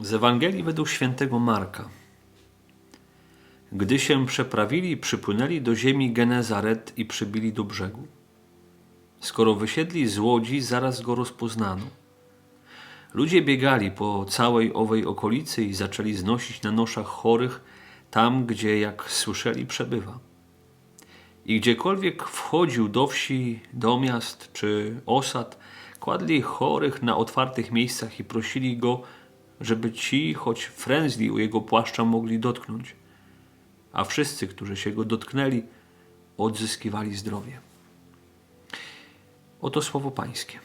Z Ewangelii według świętego Marka. Gdy się przeprawili, przypłynęli do ziemi Genezaret i przybili do brzegu. Skoro wysiedli z łodzi, zaraz go rozpoznano. Ludzie biegali po całej owej okolicy i zaczęli znosić na noszach chorych tam, gdzie, jak słyszeli, przebywa. I gdziekolwiek wchodził do wsi, do miast czy osad, kładli chorych na otwartych miejscach i prosili go, żeby ci, choć frędzli u jego płaszcza, mogli dotknąć. A wszyscy, którzy się go dotknęli, odzyskiwali zdrowie. Oto słowo Pańskie.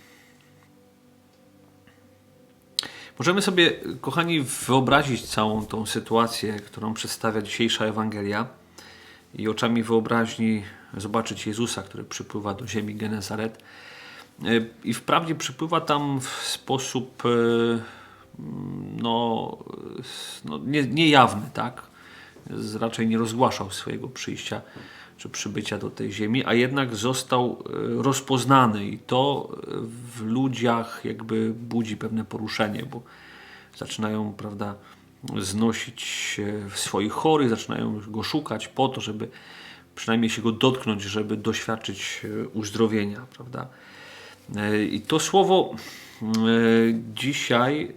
Możemy sobie, kochani, wyobrazić całą tą sytuację, którą przedstawia dzisiejsza Ewangelia i oczami wyobraźni zobaczyć Jezusa, który przypływa do ziemi Genezaret. I wprawdzie przypływa tam w sposób no, no nie, niejawny, tak? Raczej nie rozgłaszał swojego przyjścia czy przybycia do tej ziemi, a jednak został rozpoznany i to w ludziach jakby budzi pewne poruszenie, bo zaczynają, prawda, znosić swoich chorych, zaczynają go szukać po to, żeby przynajmniej się go dotknąć, żeby doświadczyć uzdrowienia, prawda. I to słowo dzisiaj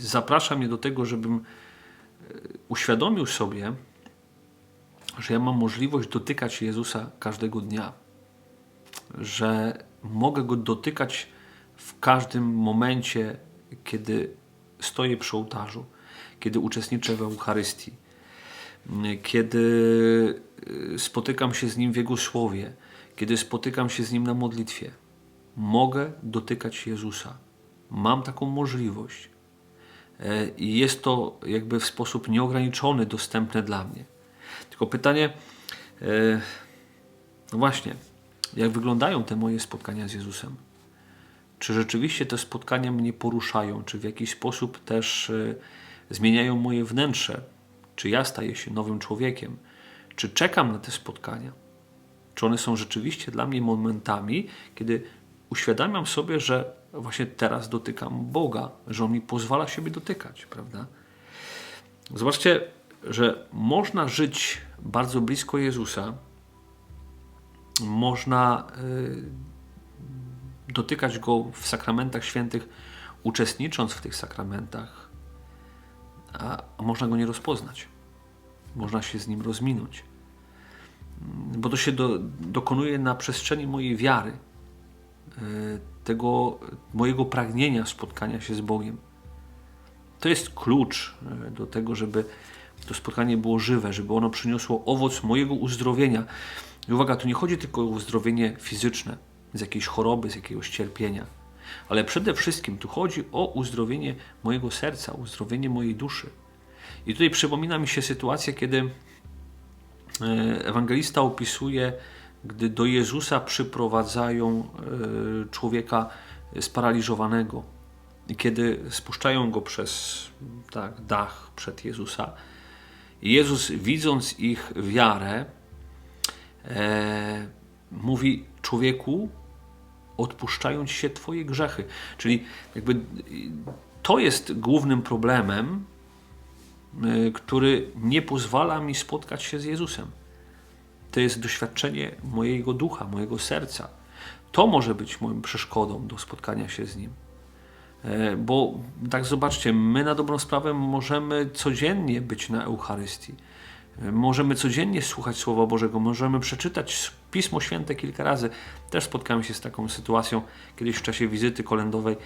zaprasza mnie do tego, żebym uświadomił sobie, że ja mam możliwość dotykać Jezusa każdego dnia, że mogę go dotykać w każdym momencie, kiedy stoję przy ołtarzu, kiedy uczestniczę w Eucharystii, kiedy spotykam się z Nim w Jego Słowie, kiedy spotykam się z Nim na modlitwie. Mogę dotykać Jezusa. Mam taką możliwość. I jest to jakby w sposób nieograniczony dostępne dla mnie. Tylko pytanie, no właśnie, jak wyglądają te moje spotkania z Jezusem? Czy rzeczywiście te spotkania mnie poruszają? Czy w jakiś sposób też zmieniają moje wnętrze? Czy ja staję się nowym człowiekiem? Czy czekam na te spotkania? Czy one są rzeczywiście dla mnie momentami, kiedy uświadamiam sobie, że właśnie teraz dotykam Boga, że On mi pozwala siebie dotykać, prawda? Zobaczcie, że można żyć bardzo blisko Jezusa, można y, dotykać Go w sakramentach świętych, uczestnicząc w tych sakramentach, a, a można Go nie rozpoznać. Można się z Nim rozminąć. Bo to się do, dokonuje na przestrzeni mojej wiary, y, tego mojego pragnienia spotkania się z Bogiem. To jest klucz y, do tego, żeby to spotkanie było żywe, żeby ono przyniosło owoc mojego uzdrowienia. I uwaga, tu nie chodzi tylko o uzdrowienie fizyczne, z jakiejś choroby, z jakiegoś cierpienia, ale przede wszystkim tu chodzi o uzdrowienie mojego serca, uzdrowienie mojej duszy. I tutaj przypomina mi się sytuacja, kiedy ewangelista opisuje, gdy do Jezusa przyprowadzają człowieka sparaliżowanego. I kiedy spuszczają go przez tak, dach przed Jezusa, Jezus, widząc ich wiarę, e, mówi: Człowieku, odpuszczają ci się Twoje grzechy. Czyli jakby to jest głównym problemem, y, który nie pozwala mi spotkać się z Jezusem. To jest doświadczenie mojego ducha, mojego serca. To może być moją przeszkodą do spotkania się z Nim. E, bo tak zobaczcie, my na dobrą sprawę możemy codziennie być na Eucharystii. E, możemy codziennie słuchać Słowa Bożego, możemy przeczytać Pismo Święte kilka razy. Też spotkałem się z taką sytuacją kiedyś w czasie wizyty kolędowej.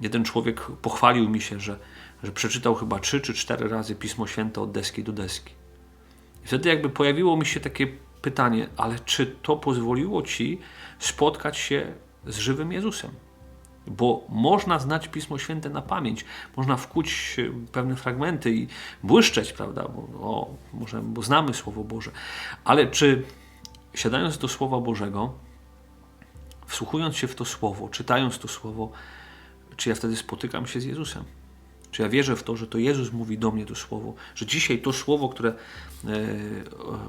Jeden człowiek pochwalił mi się, że, że przeczytał chyba trzy czy cztery razy Pismo Święte od deski do deski. I wtedy jakby pojawiło mi się takie pytanie, ale czy to pozwoliło ci spotkać się z żywym Jezusem? Bo można znać Pismo Święte na pamięć, można wkuć pewne fragmenty i błyszczeć, prawda, bo, o, może, bo znamy Słowo Boże. Ale czy siadając do Słowa Bożego, wsłuchując się w to Słowo, czytając to Słowo, czy ja wtedy spotykam się z Jezusem? Czy ja wierzę w to, że to Jezus mówi do mnie to Słowo, że dzisiaj to Słowo, które e,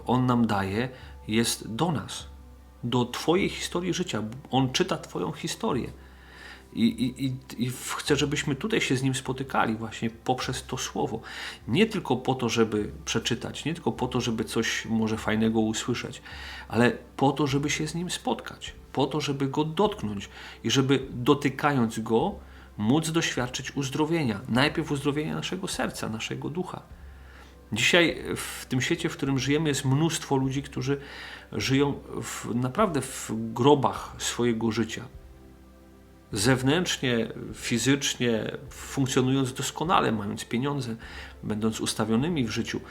On nam daje, jest do nas, do Twojej historii życia. On czyta Twoją historię. I, i, i, chcę, żebyśmy tutaj się z Nim spotykali właśnie poprzez to Słowo. Nie tylko po to, żeby przeczytać, nie tylko po to, żeby coś może fajnego usłyszeć, ale po to, żeby się z Nim spotkać, po to, żeby Go dotknąć i żeby dotykając Go móc doświadczyć uzdrowienia. Najpierw uzdrowienia naszego serca, naszego ducha. Dzisiaj w tym świecie, w którym żyjemy, jest mnóstwo ludzi, którzy żyją w, naprawdę w grobach swojego życia. Zewnętrznie, fizycznie, funkcjonując doskonale, mając pieniądze, będąc ustawionymi w życiu,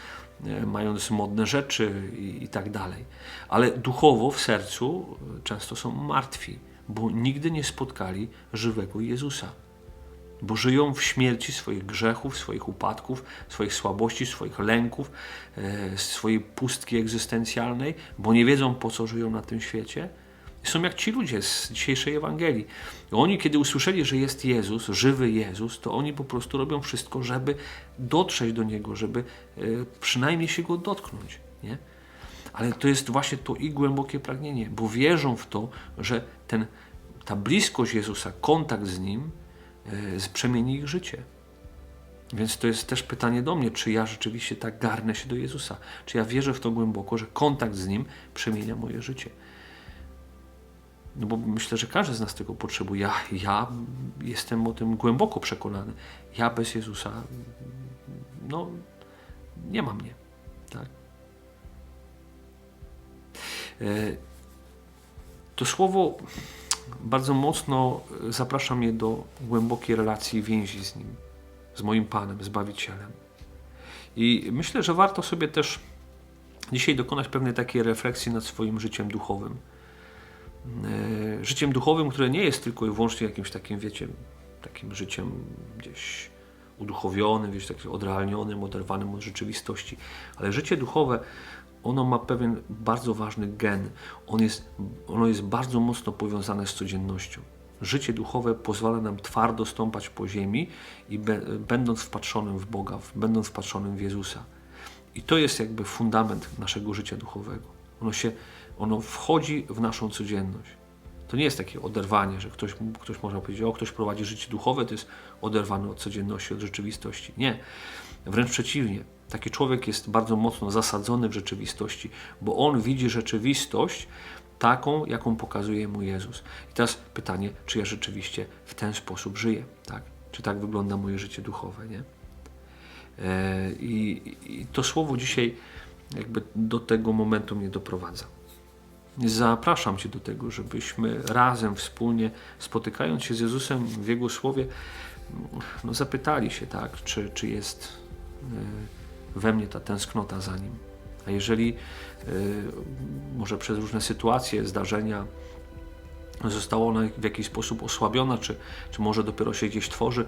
e, mając modne rzeczy i, i tak dalej. Ale duchowo w sercu często są martwi, bo nigdy nie spotkali żywego Jezusa bo żyją w śmierci swoich grzechów, swoich upadków, swoich słabości, swoich lęków, e, swojej pustki egzystencjalnej, bo nie wiedzą po co żyją na tym świecie. Są jak ci ludzie z dzisiejszej Ewangelii. Oni, kiedy usłyszeli, że jest Jezus, żywy Jezus, to oni po prostu robią wszystko, żeby dotrzeć do Niego, żeby e, przynajmniej się Go dotknąć. Nie? Ale to jest właśnie to i głębokie pragnienie, bo wierzą w to, że ten, ta bliskość Jezusa, kontakt z Nim, przemieni ich życie. Więc to jest też pytanie do mnie, czy ja rzeczywiście tak garnę się do Jezusa, czy ja wierzę w to głęboko, że kontakt z Nim przemienia moje życie. No bo myślę, że każdy z nas tego potrzebuje. Ja, ja jestem o tym głęboko przekonany. Ja bez Jezusa, no, nie ma mnie. Tak? E, to słowo bardzo mocno zaprasza mnie do głębokiej relacji więzi z Nim, z moim Panem, Zbawicielem. I myślę, że warto sobie też dzisiaj dokonać pewnej takiej refleksji nad swoim życiem duchowym. E, życiem duchowym, które nie jest tylko i wyłącznie jakimś takim, wiecie, takim życiem gdzieś uduchowionym, gdzieś takim odrealnionym, oderwanym od rzeczywistości, ale życie duchowe ono ma pewien bardzo ważny gen. On jest, ono jest bardzo mocno powiązane z codziennością. Życie duchowe pozwala nam twardo stąpać po ziemi i be, będąc wpatrzonym w Boga, będąc wpatrzonym w Jezusa. I to jest jakby fundament naszego życia duchowego. Ono, się, ono wchodzi w naszą codzienność. To nie jest takie oderwanie, że ktoś, ktoś można powiedzieć, o ktoś prowadzi życie duchowe, to jest oderwany od codzienności, od rzeczywistości. Nie. Wręcz przeciwnie. Taki człowiek jest bardzo mocno zasadzony w rzeczywistości, bo on widzi rzeczywistość taką, jaką pokazuje mu Jezus. I teraz pytanie, czy ja rzeczywiście w ten sposób żyję, tak? Czy tak wygląda moje życie duchowe, nie? E, I, I to słowo dzisiaj jakby do tego momentu mnie doprowadza. Zapraszam Cię do tego, żebyśmy razem, wspólnie, spotykając się z Jezusem w Jego Słowie, no zapytali się, tak, czy, czy jest we mnie ta tęsknota za Nim. A jeżeli e, może przez różne sytuacje, zdarzenia została ona w jakiś sposób osłabiona, czy, czy może dopiero się gdzieś tworzy,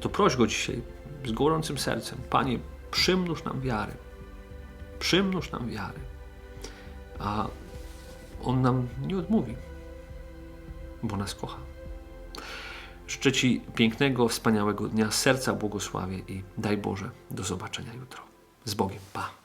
to proś Go dzisiaj z gorącym sercem, Panie, przymnóż nam wiary. Przymnóż nam wiary. A On nam nie odmówi, bo nas kocha. Życzę Ci pięknego, wspaniałego dnia, serca błogosławię i daj Boże, do zobaczenia jutro. Z Bogiem. Pa!